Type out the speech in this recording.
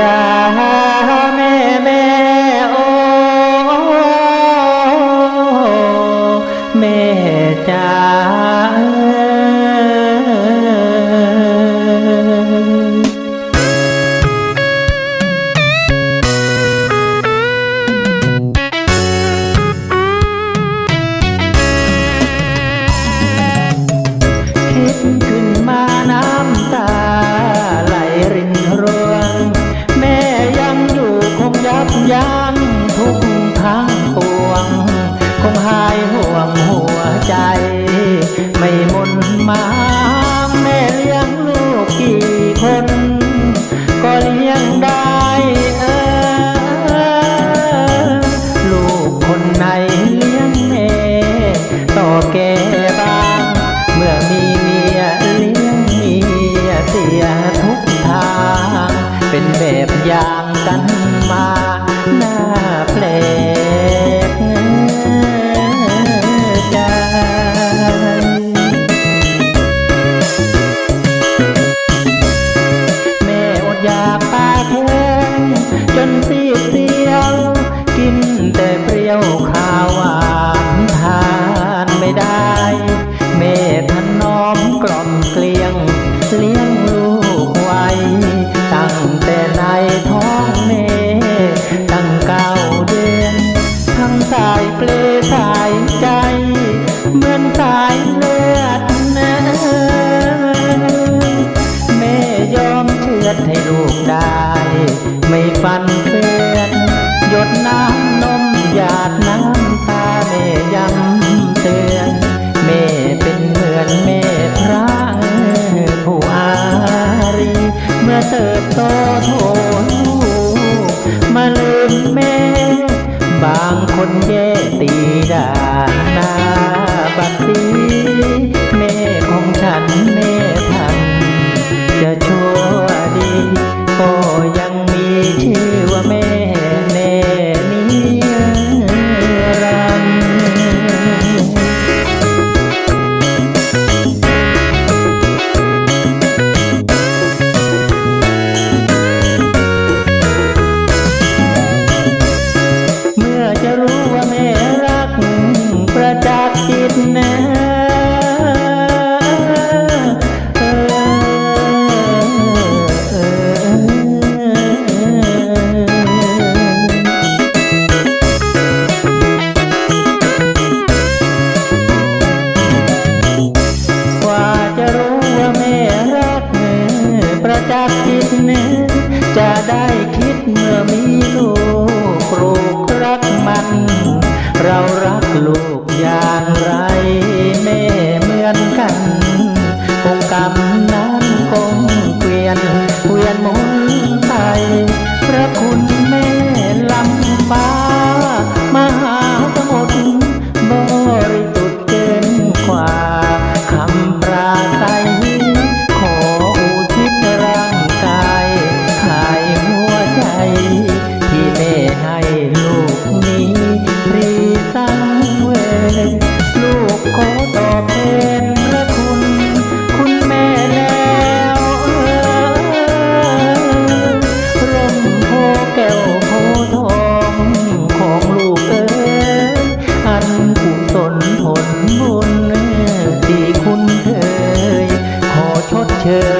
sky. yang dah แต่ในท้องแม่ตั้งเก้าเดือน ทั้งสายเปลสายใจ เหมือนสายเลือดนะแม่ยอมเชือดให้ลูกได้ ไม่ฟัน ตีดานาบัดตี เน้จะได้คิดเมื่อมีลูกลูกรักมัน เรารักลูกอย่างไร คุญที่คุณเคยขอชดเชย